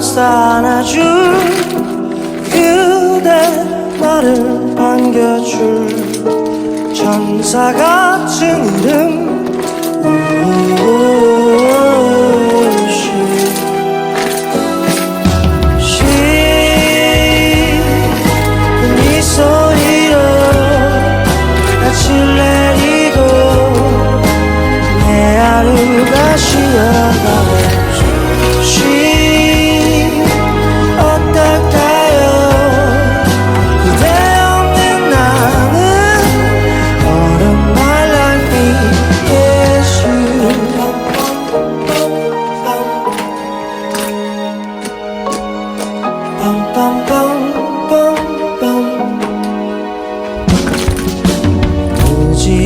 안아줄 그대 나를 반겨줄 천사 같은 이름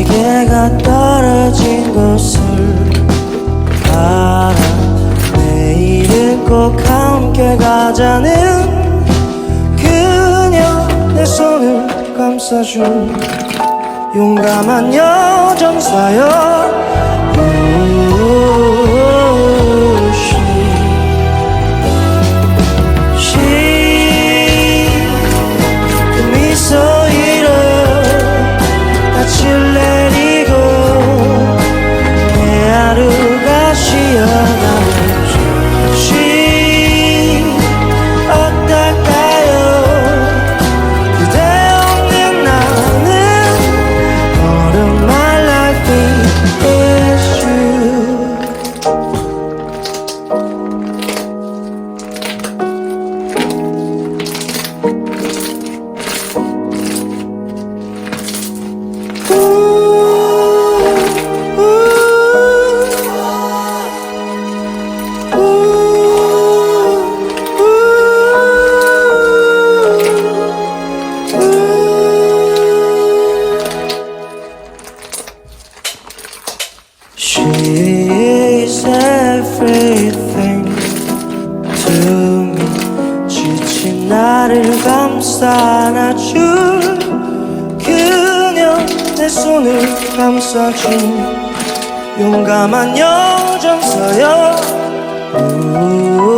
무지개가 떨어진 곳을 알아 내일은 꼭 함께 가자는 그녀 내 손을 감싸준 용감한 여정사여 나를 감싸 안아줄 그녀 내 손을 감싸준 용감한 여정서여. 우